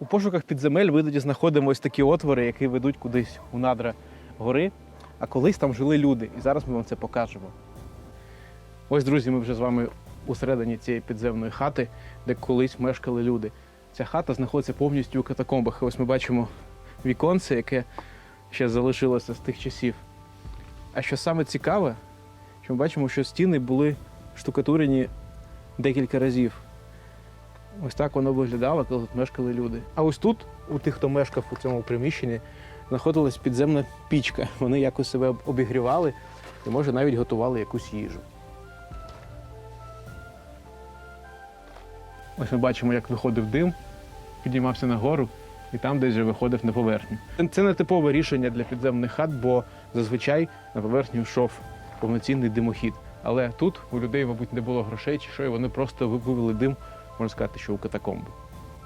У пошуках підземель ми іноді знаходимо ось такі отвори, які ведуть кудись у надра гори. А колись там жили люди, і зараз ми вам це покажемо. Ось, друзі, ми вже з вами усередині цієї підземної хати, де колись мешкали люди. Ця хата знаходиться повністю у катакомбах. Ось ми бачимо віконце, яке ще залишилося з тих часів. А що саме цікаве, що ми бачимо, що стіни були штукатурені декілька разів. Ось так воно виглядало, коли тут мешкали люди. А ось тут, у тих, хто мешкав у цьому приміщенні, знаходилась підземна пічка. Вони якось себе обігрівали і, може, навіть готували якусь їжу. Ось ми бачимо, як виходив дим, піднімався нагору і там десь вже виходив на поверхню. Це не типове рішення для підземних хат, бо зазвичай на поверхню йшов повноцінний димохід. Але тут у людей, мабуть, не було грошей чи що, і вони просто вивели дим, можна сказати, що у катакомби.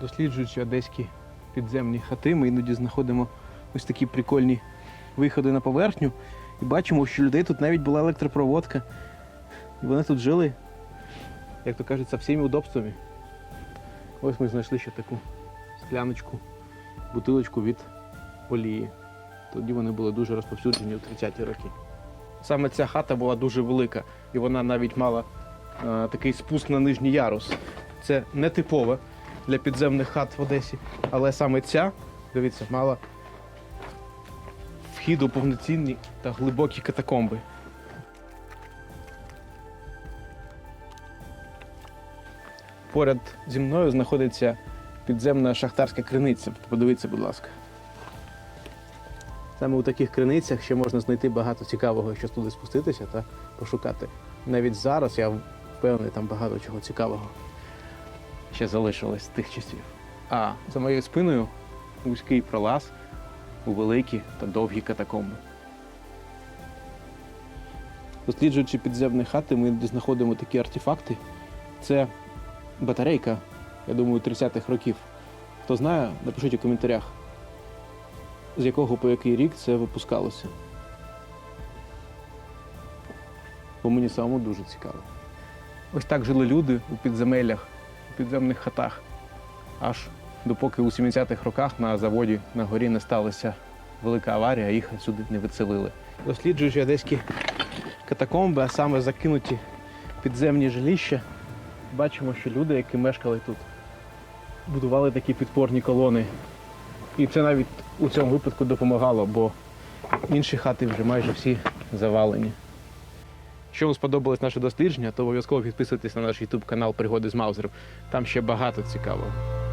Досліджуючи одеські підземні хати, ми іноді знаходимо ось такі прикольні виходи на поверхню і бачимо, що людей тут навіть була електропроводка. І вони тут жили, як то кажуть, со всіми удобствами. Ось ми знайшли ще таку скляночку, бутилочку від олії. Тоді вони були дуже розповсюджені у 30-ті роки. Саме ця хата була дуже велика, і вона навіть мала е, такий спуск на нижній ярус. Це не типове для підземних хат в Одесі, але саме ця, дивіться, мала вхід у повноцінні та глибокі катакомби. Поряд зі мною знаходиться підземна шахтарська криниця. Подивіться, будь ласка. Саме у таких криницях ще можна знайти багато цікавого, якщо туди спуститися та пошукати. Навіть зараз я впевнений, там багато чого цікавого ще залишилось з тих часів. А за моєю спиною вузький пролаз у великі та довгі катакомби. Досліджуючи підземні хати, ми знаходимо такі артефакти. Це батарейка, я думаю, 30-х років. Хто знає, напишіть у коментарях, з якого по який рік це випускалося. Бо мені самому дуже цікаво. Ось так жили люди у підземеллях, підземних хатах. Аж допоки у 70-х роках на заводі на горі не сталася велика аварія, їх сюди не відселили. Досліджуючи одеські катакомби, а саме закинуті підземні жилища, бачимо, що люди, які мешкали тут, будували такі підпорні колони. І це навіть у цьому випадку допомагало, бо інші хати вже майже всі завалені. Якщо вам сподобалось наше дослідження, то обов'язково підписуйтесь на наш YouTube канал Пригоди з Маузером. Там ще багато цікавого.